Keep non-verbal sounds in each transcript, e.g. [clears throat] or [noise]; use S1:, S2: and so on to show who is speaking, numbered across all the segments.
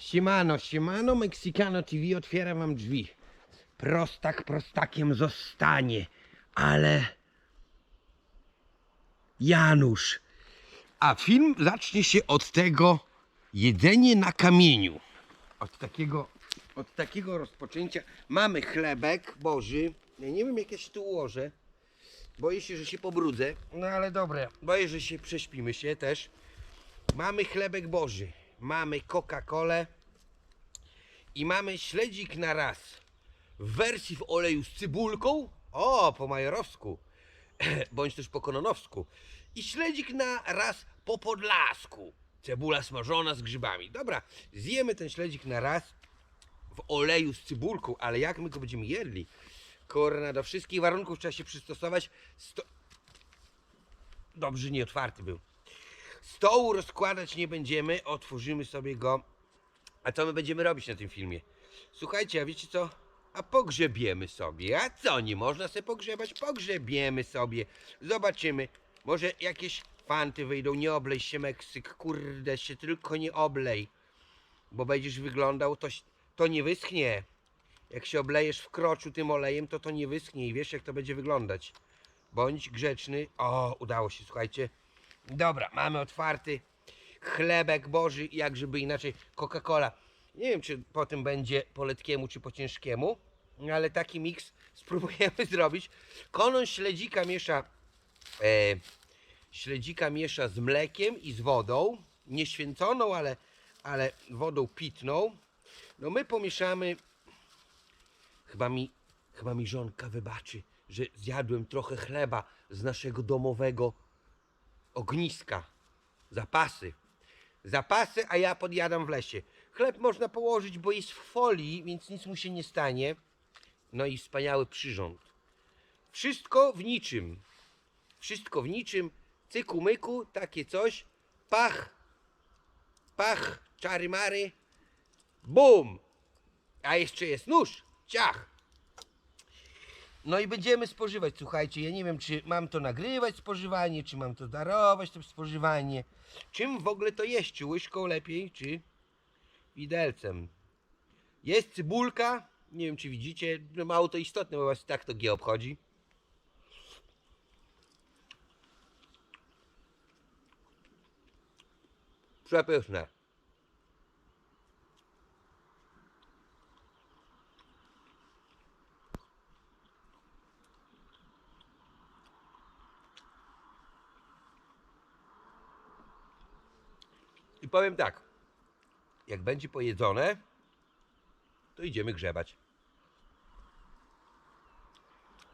S1: Siemano, siemano, Mexicano TV otwiera wam drzwi. Prostak prostakiem zostanie, ale Janusz. A film zacznie się od tego jedzenie na kamieniu. Od takiego, od takiego rozpoczęcia. Mamy chlebek Boży. Ja nie wiem jak ja się tu ułożę. Boję się, że się pobrudzę. No ale dobre. Boję, że się prześpimy się też. Mamy chlebek Boży. Mamy Coca-Colę. I mamy śledzik na raz. W wersji w oleju z cybulką. O, po majorowsku. [clears throat] Bądź też po kononowsku. I śledzik na raz po podlasku. Cebula smażona z grzybami. Dobra, zjemy ten śledzik na raz w oleju z cybulką, ale jak my go będziemy jedli? Kurna, do wszystkich warunków trzeba się przystosować. Sto... Dobrze, nie otwarty był. Stołu rozkładać nie będziemy, otworzymy sobie go. A co my będziemy robić na tym filmie? Słuchajcie, a wiecie co? A pogrzebiemy sobie. A co, nie można sobie pogrzebać? Pogrzebiemy sobie. Zobaczymy. Może jakieś fanty wyjdą. Nie oblej się Meksyk. Kurde się, tylko nie oblej. Bo będziesz wyglądał, to, to nie wyschnie. Jak się oblejesz w kroczu tym olejem, to to nie wyschnie i wiesz jak to będzie wyglądać. Bądź grzeczny. O, udało się, słuchajcie. Dobra, mamy otwarty chlebek boży, jak żeby inaczej Coca-Cola. Nie wiem, czy po tym będzie po letkiemu, czy po ciężkiemu, ale taki miks [laughs] spróbujemy zrobić. Konon śledzika miesza e, śledzika miesza z mlekiem i z wodą, nie święconą, ale, ale wodą pitną. No my pomieszamy, chyba mi, chyba mi żonka wybaczy, że zjadłem trochę chleba z naszego domowego ogniska. Zapasy. Zapasy, a ja podjadam w lesie. Chleb można położyć, bo jest w folii, więc nic mu się nie stanie. No i wspaniały przyrząd. Wszystko w niczym. Wszystko w niczym. Cyku myku, takie coś. Pach. Pach, czary mary. Bum. A jeszcze jest nóż. Ciach. No i będziemy spożywać, słuchajcie, ja nie wiem, czy mam to nagrywać spożywanie, czy mam to darować to spożywanie. Czym w ogóle to jeść? Czy łyżką lepiej, czy widelcem? Jest cybulka, nie wiem czy widzicie, no mało to istotne, bo was tak to G obchodzi. Przepyszne. Powiem tak, jak będzie pojedzone, to idziemy grzebać.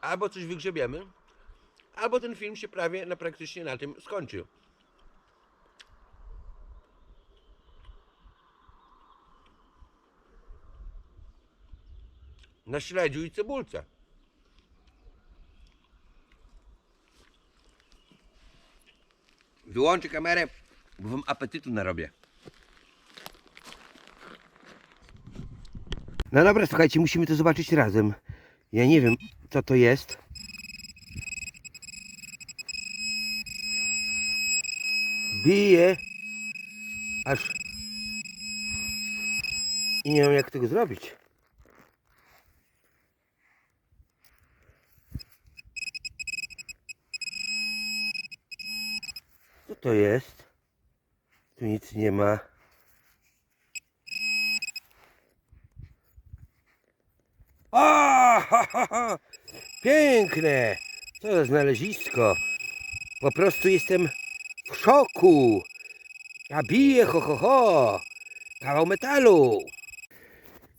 S1: Albo coś wygrzebiemy, albo ten film się prawie na praktycznie na tym skończy. Na śledziu i cebulce. Wyłączę kamerę, bo wam apetytu narobię. No dobra, słuchajcie, musimy to zobaczyć razem. Ja nie wiem, co to jest. Bije. Aż. I nie wiem, jak tego zrobić. Co to jest? Tu nic nie ma. O, ha, ha, ha. Piękne! Co za znalezisko. Po prostu jestem w szoku. A bije, ho, ho, ho. Kawał metalu.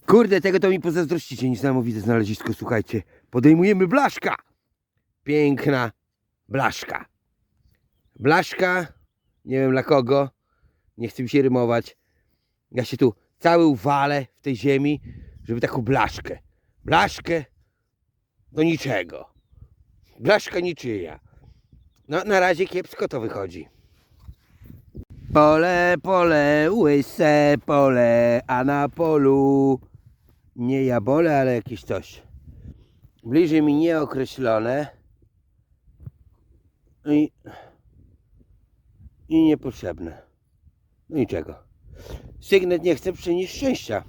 S1: Kurde, tego to mi pozazdrościcie. Niesamowite znalezisko, słuchajcie. Podejmujemy blaszka. Piękna blaszka. Blaszka, nie wiem dla kogo, nie chcę mi się rymować. Ja się tu cały uwalę w tej ziemi, żeby taką blaszkę. Blaszkę do niczego. Blaszka niczyja. No na razie kiepsko to wychodzi. Pole, pole, łyse pole, a na polu nie jabole, ale jakieś coś. Bliżej mi nieokreślone. I i niepotrzebne. Niczego. Sygnet nie chce przynieść szczęścia.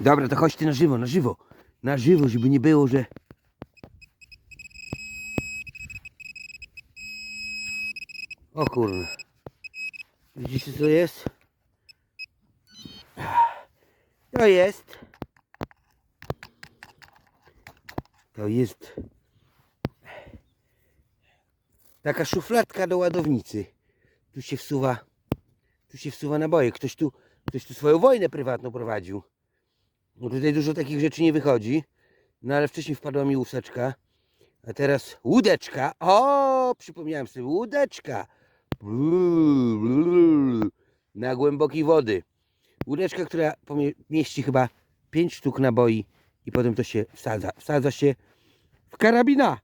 S1: Dobra, to chodź ty na żywo, na żywo. Na żywo, żeby nie było, że... O kurwa. Widzicie co jest? To jest. To jest taka szufladka do ładownicy. Tu się wsuwa, tu się wsuwa naboje. Ktoś tu, ktoś tu swoją wojnę prywatną prowadził. No tutaj dużo takich rzeczy nie wychodzi. No ale wcześniej wpadła mi łuseczka. A teraz łódeczka. O, przypomniałem sobie, łódeczka. Na głębokiej wody. Łódeczka, która mieści chyba 5 sztuk naboi i potem to się wsadza. Wsadza się w karabina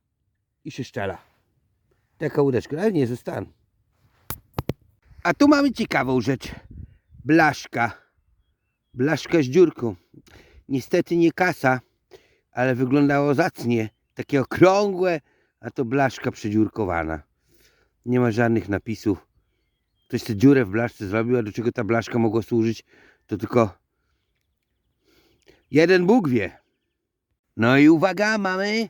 S1: i się szczela. Taka łódeczka, ale nie stan. A tu mamy ciekawą rzecz. Blaszka. Blaszka z dziurką. Niestety nie kasa, ale wyglądało zacnie. Takie okrągłe, a to blaszka przedziurkowana. Nie ma żadnych napisów. Ktoś tę dziurę w blaszce zrobił, a do czego ta blaszka mogła służyć, to tylko jeden Bóg wie. No i uwaga, mamy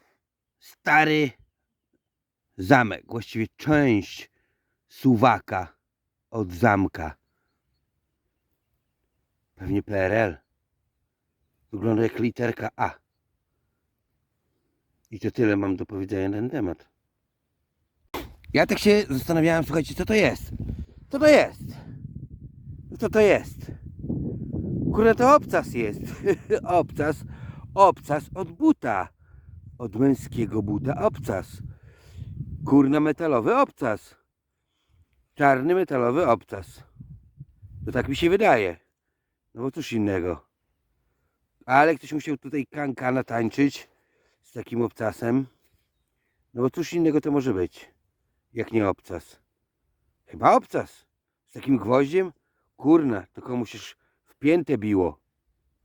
S1: stary zamek, właściwie część suwaka od zamka. Pewnie PRL. Wygląda jak literka A. I to tyle mam do powiedzenia na ten temat. Ja tak się zastanawiałem, słuchajcie, co to jest? Co to jest? Co to jest? Kurde, to obcas jest. [laughs] obcas, obcas od buta. Od męskiego buta obcas. Kurna metalowy obcas. Czarny metalowy obcas. To tak mi się wydaje. No bo cóż innego. Ale ktoś musiał tutaj kankana tańczyć z takim obcasem. No bo cóż innego to może być, jak nie obcas. Chyba obcas. Z takim gwoździem? Kurna, to komuś już w biło.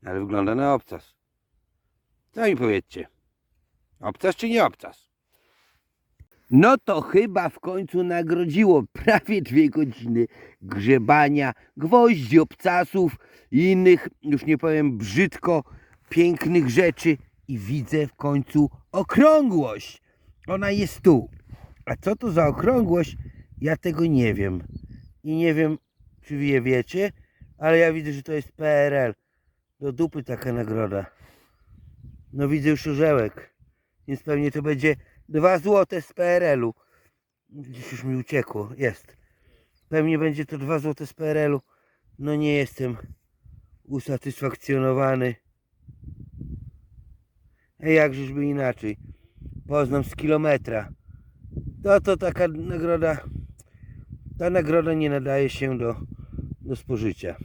S1: Ale wygląda na obcas. Co mi powiedzcie? Obcas czy nie obcas? No to chyba w końcu nagrodziło prawie dwie godziny grzebania, gwoździ, obcasów i innych, już nie powiem brzydko, pięknych rzeczy i widzę w końcu okrągłość. Ona jest tu. A co to za okrągłość? Ja tego nie wiem. I nie wiem, czy wiecie, ale ja widzę, że to jest PRL. Do dupy taka nagroda. No widzę już orzełek, więc pewnie to będzie 2 złote z PRL-u. Gdzieś już mi uciekło, jest. Pewnie będzie to 2 złote z PRL-u. No nie jestem usatysfakcjonowany. A jakżeż by inaczej. Poznam z kilometra. To to taka nagroda. Ta nagroda nie nadaje się do, do spożycia.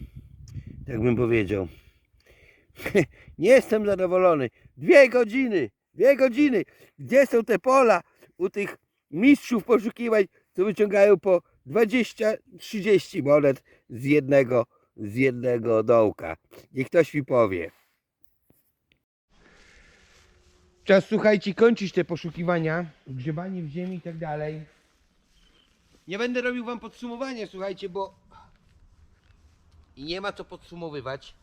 S1: Tak bym powiedział. [laughs] nie jestem zadowolony. Dwie godziny! Dwie godziny! Gdzie są te pola u tych mistrzów poszukiwań, co wyciągają po 20-30 monet z jednego, z jednego dołka? Niech ktoś mi powie. Czas, słuchajcie, kończyć te poszukiwania, grzebanie w ziemi i tak dalej. Nie będę robił wam podsumowania, słuchajcie, bo nie ma co podsumowywać.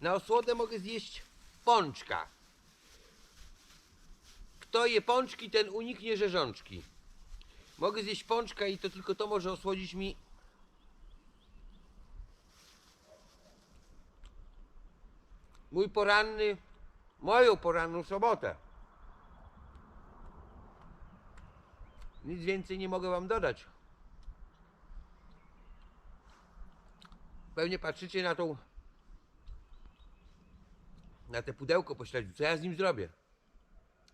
S1: Na osłodę mogę zjeść pączka. Kto je pączki, ten uniknie rzeżączki. Mogę zjeść pączka i to tylko to może osłodzić mi mój poranny, moją poranną sobotę. Nic więcej nie mogę wam dodać. Pewnie patrzycie na tą na te pudełko pośledziu. Co ja z nim zrobię?